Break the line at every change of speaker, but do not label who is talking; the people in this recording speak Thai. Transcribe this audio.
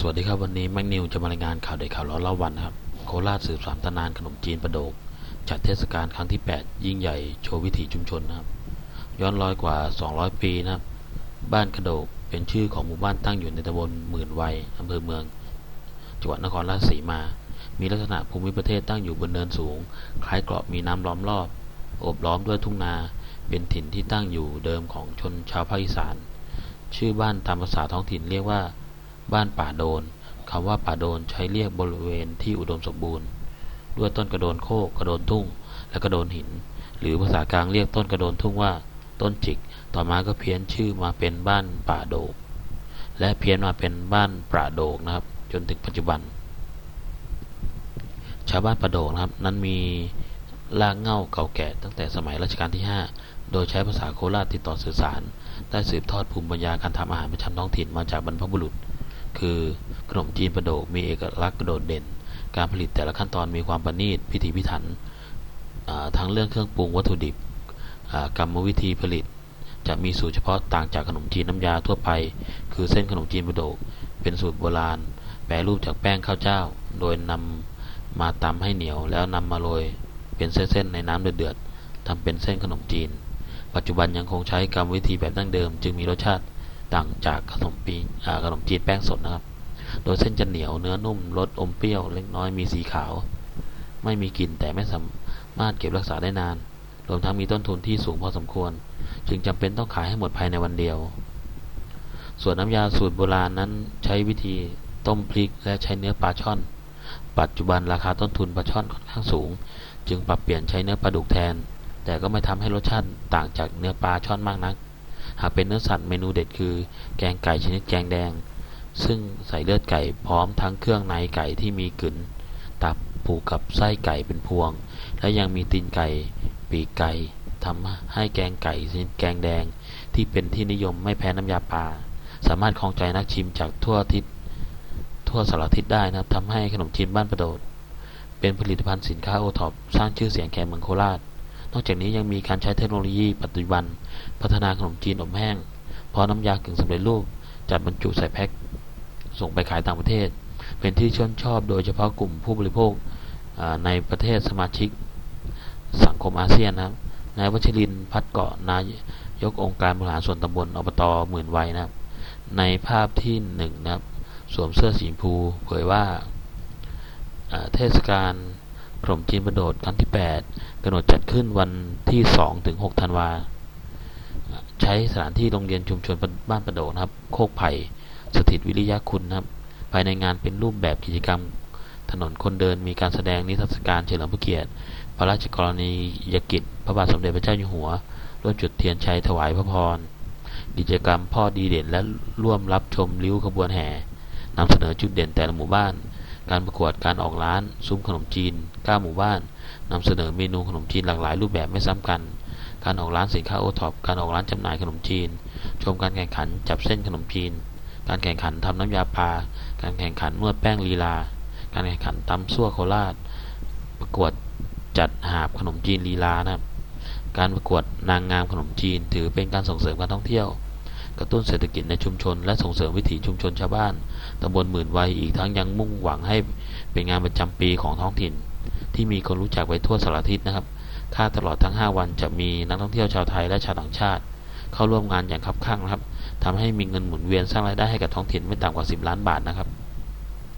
สวัสดีครับวันนี้แมกนิวจะมารายงานข่าวเด็ดข่าวร้อนเล่าวันนะครับ โคราชสืบสานตำนานขนมจีนประโดก จัดเทศกาลครั้งที่ 8 ยิ่งใหญ่โชว์วิถีชุมชนนะครับ ย้อนรอยกว่า 200 ปีนะครับ บ้านกระโดกเป็นชื่อของหมู่บ้านตั้งอยู่ในตำบลหมื่นวัยอำเภอเมือง จังหวัดนครราชสีมา มีลักษณะภูมิประเทศตั้งอยู่บนเนินสูง คล้ายเกราะมีน้ำล้อมรอบ โอบล้อมด้วยทุ่งนา เป็นถิ่นที่ตั้งอยู่เดิมของชนชาวภาคอีสาน ชื่อบ้านตามภาษาท้องถิ่นเรียกว่า บ้านป่าโดนคำว่าป่าโดนใช้เรียกบริเวณที่อุดมสมบูรณ์ ด้วยต้นกระโดนโคกกระโดนทุ่ง และกระโดนหิน หรือภาษากลางเรียกต้นกระโดนทุ่งว่า ต้นจิก ต่อมาก็เพี้ยนชื่อมาเป็นบ้านป่าโดก และเพี้ยนมาเป็นบ้านป่าโดกนะครับ จนถึงปัจจุบัน ชาวบ้านป่าโดกนะครับ นั้นมีรากเง้าเก่าแก่ตั้งแต่สมัยรัชกาลที่ 5 โดยใช้ภาษาโคราชติดต่อสื่อสาร ได้สืบทอดภูมิปัญญาการทำอาหารประจำท้องถิ่นมาจากบรรพบุรุษ คือขนมจีนประโดกมีเอกลักษณ์โดดเด่น การผลิตแต่ละขั้นตอนมีความประณีตพิถีพิถันทั้งเรื่องเครื่องปรุงวัตถุดิบกรรมวิธีผลิต จะมีสูตรเฉพาะต่างจากขนมจีนน้ำยาทั่วไป คือเส้นขนมจีนประโดก เป็นสูตรโบราณ แปรรูปจากแป้งข้าวเจ้า โดยนำมาตำให้เหนียวแล้วนำมาโรยเป็นเส้นๆในน้ำเดือดๆทำเป็นเส้นขนมจีน ปัจจุบันยังคงใช้กรรมวิธีแบบดั้งเดิม จึงมีรสชาติ ต่างจากขนมปีขนมจีนแป้งสดนะครับ โดยเส้นจะเหนียวเนื้อนุ่มรสอมเปรี้ยวเล็กน้อยมีสีขาว ไม่มีกลิ่นแต่ไม่สามารถเก็บรักษาได้นาน รวมทั้งมีต้นทุนที่สูงพอสมควร จึงจำเป็นต้องขายให้หมดภายในวันเดียว ส่วนน้ำยาสูตรโบราณนั้นใช้วิธีต้มพริกและใช้เนื้อปลาช่อน ปัจจุบันราคาต้นทุนปลาช่อนค่อนข้างสูง จึงปรับเปลี่ยนใช้เนื้อปลาดุกแทน แต่ก็ไม่ทำให้รสชาติต่างจากเนื้อปลาช่อนมากนัก หากเป็นเนื้อสัตว์เมนูเด็ดคือ แกงไก่ชนิดแกงแดง ซึ่งใส่เลือดไก่พร้อมทั้งเครื่องในไก่ที่มีกลืนตับผูกกับไส้ไก่เป็นพวง และยังมีตีนไก่ ปีกไก่ทำให้แกงไก่ชนิดแกงแดง ที่เป็นที่นิยมไม่แพ้น้ำยาปลาสามารถคลองใจนักชิมจากทั่วทิศทั่วสารทิศได้นะครับทำให้ขนมจีนบ้านประโดด เป็นผลิตภัณฑ์สินค้าโอท็อปสร้างชื่อเสียงแก่เมืองโคราช นอกจากนี้ยังมีการใช้เทคโนโลยีปัจจุบัน พัฒนาขนมจีนอบแห้งพรอน้ำยากึ่งสำเร็จรูป จัดบรรจุใส่แพ็คส่งไปขายต่างประเทศ เป็นที่ชื่นชอบโดยเฉพาะกลุ่มผู้บริโภคในประเทศสมาชิกสังคมอาเซียนนะครับนายวัชรินพัดเกาะนายกองค์การบริหารส่วนตำบลอบตหมื่นวัยนะครับ ในภาพที่หนึ่งนะครับ สวมเสื้อสีชมพูเผยว่าเทศกาล ขนมจีนประโดดครั้งที่ 8กำหนดจัดขึ้นวันที่ 2 ถึง 6 ธันวา ใช้สถานที่โรงเรียนชุมชนบ้านประโดดนะครับ โคกไผ่ สถิตวิริยะคุณนะครับ ภายในงานเป็นรูปแบบกิจกรรม ถนนคนเดินมีการแสดงนิทรรศการเฉลิมพระเกียรติ พระราชกรณียกิจ พระบาทสมเด็จพระเจ้าอยู่หัว ร่วมจุดเทียนชัยถวายพระพร กิจกรรมพ่อดีเด่นและร่วมรับชมริ้วขบวนแห่นำเสนอจุดเด่นแต่ละหมู่บ้าน การประกวดการออกร้าน ซุ้มขนมจีน9หมู่บ้านนำเสนอเมนูขนมจีนหลากหลายรูปแบบไม่ซ้ำกัน การออกร้านสินค้าโอท็อปการออกร้านจำหน่ายขนมจีน ชมการแข่งขันจับเส้นขนมจีน การแข่งขันทำน้ำยาปลาการแข่งขันนวดแป้งลีลา การแข่งขันตำซั่วโคราช ประกวดจัดหาบขนมจีนลีลานะครับการประกวดนางงามขนมจีน ถือเป็นการส่งเสริมการท่องเที่ยว กระตุ้นเศรษฐกิจในชุมชน และส่งเสริมวิถีชุมชนชาวบ้านตำบลหมื่นวัยอีกทั้งยังมุ่งหวังให้เป็นงานประจำปีของท้องถิ่น ที่มีคนรู้จักไปทั่วสารทิศนะครับค่าตลอดทั้ง 5 วันจะมีนักท่องเที่ยวชาวไทยและชาวต่างชาติ เข้าร่วมงานอย่างคับคั่งนะครับทำให้มีเงินหมุนเวียนสร้างรายได้ให้กับท้องถิ่นไม่ต่ำกว่า 10 ล้านบาทนะครับ